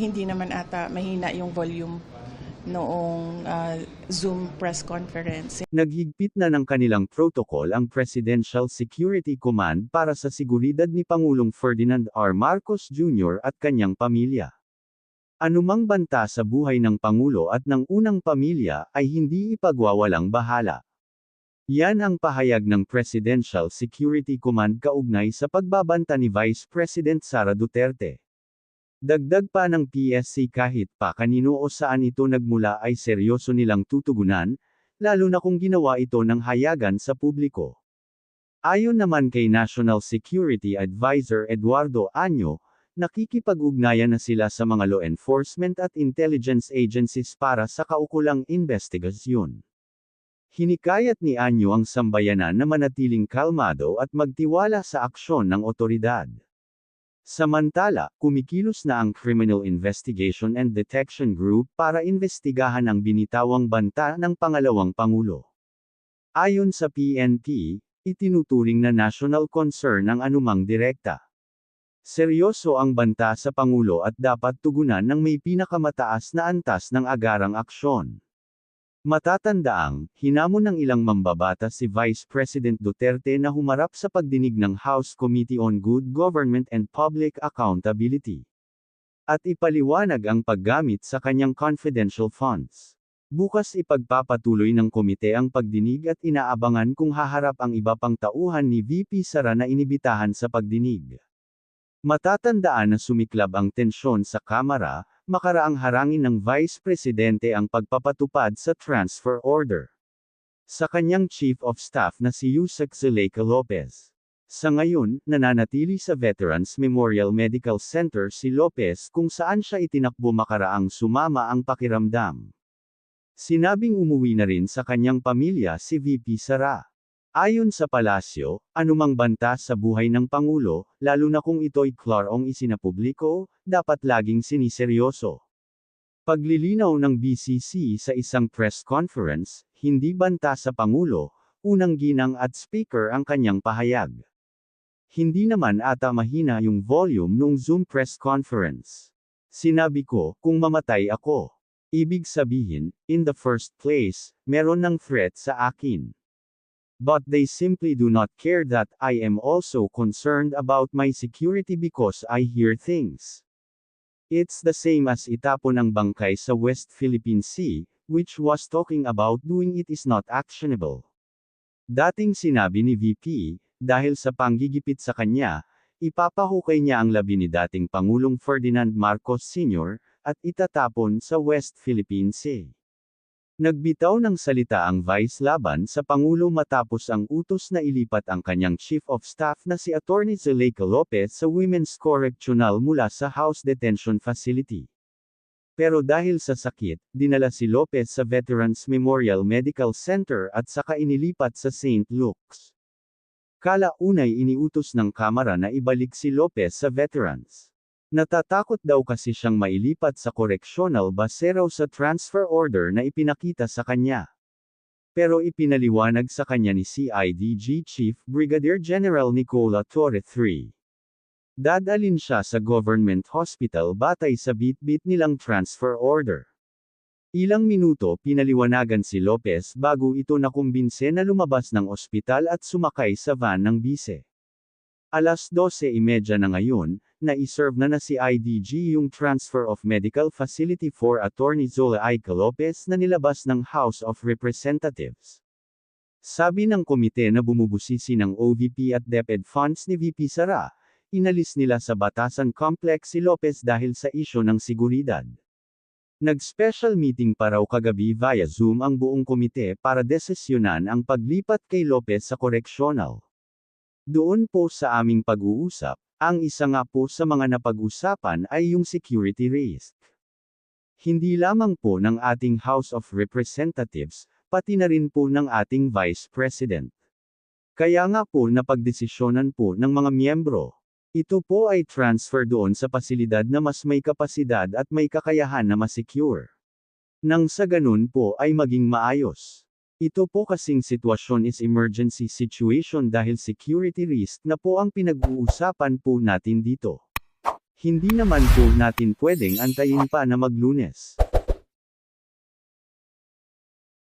hindi naman ata mahina yung volume noong ah, Zoom press conference. Naghigpit na ng kanilang protocol ang Presidential Security Command para sa seguridad ni Pangulong Ferdinand R. Marcos Jr. at kanyang pamilya. Anumang banta sa buhay ng Pangulo at ng unang pamilya ay hindi ipagwawalang bahala. Yan ang pahayag ng Presidential Security Command kaugnay sa pagbabanta ni Vice President Sara Duterte. Dagdag pa ng PSC kahit pa kanino o saan ito nagmula ay seryoso nilang tutugunan, lalo na kung ginawa ito ng hayagan sa publiko. Ayon naman kay National Security Advisor Eduardo Año, nakikipag-ugnayan na sila sa mga law enforcement at intelligence agencies para sa kaukulang investigasyon. Hinikayat ni Anyo ang sambayanan na manatiling kalmado at magtiwala sa aksyon ng otoridad. Samantala, kumikilos na ang Criminal Investigation and Detection Group para investigahan ang binitawang banta ng pangalawang Pangulo. Ayon sa PNP, itinuturing na national concern ang anumang direkta. Seryoso ang banta sa Pangulo at dapat tugunan ng may pinakamataas na antas ng agarang aksyon. Matatandaang, hinamon ng ilang mambabata si Vice President Duterte na humarap sa pagdinig ng House Committee on Good Government and Public Accountability. At ipaliwanag ang paggamit sa kanyang confidential funds. Bukas ipagpapatuloy ng komite ang pagdinig at inaabangan kung haharap ang iba pang tauhan ni VP Sara na inibitahan sa pagdinig. Matatandaan na sumiklab ang tensyon sa Kamara, makaraang harangin ng Vice Presidente ang pagpapatupad sa transfer order. Sa kanyang Chief of Staff na si Yusek Zuleika Lopez. Sa ngayon, nananatili sa Veterans Memorial Medical Center si Lopez kung saan siya itinakbo makaraang sumama ang pakiramdam. Sinabing umuwi na rin sa kanyang pamilya si VP Sara. Ayon sa palasyo, anumang banta sa buhay ng Pangulo, lalo na kung ito'y klarong isinapubliko, dapat laging siniseryoso. Paglilinaw ng BCC sa isang press conference, hindi banta sa Pangulo, unang ginang at speaker ang kanyang pahayag. Hindi naman ata mahina yung volume nung Zoom press conference. Sinabi ko, kung mamatay ako. Ibig sabihin, in the first place, meron ng threat sa akin. But they simply do not care that I am also concerned about my security because I hear things. It's the same as itapon ng bangkay sa West Philippine Sea, which was talking about doing it is not actionable. Dating sinabi ni VP, dahil sa panggigipit sa kanya, ipapahukay niya ang labi ni dating Pangulong Ferdinand Marcos Sr., at itatapon sa West Philippine Sea. Nagbitaw ng salita ang Vice laban sa Pangulo matapos ang utos na ilipat ang kanyang Chief of Staff na si Attorney Zuleika Lopez sa Women's Correctional mula sa House Detention Facility. Pero dahil sa sakit, dinala si Lopez sa Veterans Memorial Medical Center at saka inilipat sa St. Luke's. Kalaunay iniutos ng Kamara na ibalik si Lopez sa Veterans. Natatakot daw kasi siyang mailipat sa correctional base raw sa transfer order na ipinakita sa kanya. Pero ipinaliwanag sa kanya ni CIDG Chief Brigadier General Nicola Torre III. Dadalin siya sa government hospital batay sa bit-bit nilang transfer order. Ilang minuto pinaliwanagan si Lopez bago ito nakumbinse na lumabas ng ospital at sumakay sa van ng bise. Alas 12.30 na ngayon, na-iserve na na si IDG yung Transfer of Medical Facility for Attorney Zola Ica Lopez na nilabas ng House of Representatives. Sabi ng komite na bumubusisi ng OVP at DepEd funds ni VP Sara, inalis nila sa Batasan Complex si Lopez dahil sa isyo ng seguridad. Nag-special meeting pa raw kagabi via Zoom ang buong komite para desisyonan ang paglipat kay Lopez sa correctional. Doon po sa aming pag-uusap, ang isa nga po sa mga napag-usapan ay yung security risk. Hindi lamang po ng ating House of Representatives, pati na rin po ng ating Vice President. Kaya nga po napagdesisyonan po ng mga miyembro. Ito po ay transfer doon sa pasilidad na mas may kapasidad at may kakayahan na masecure. Nang sa ganun po ay maging maayos. Ito po kasing sitwasyon is emergency situation dahil security risk na po ang pinag-uusapan po natin dito. Hindi naman po natin pwedeng antayin pa na maglunes.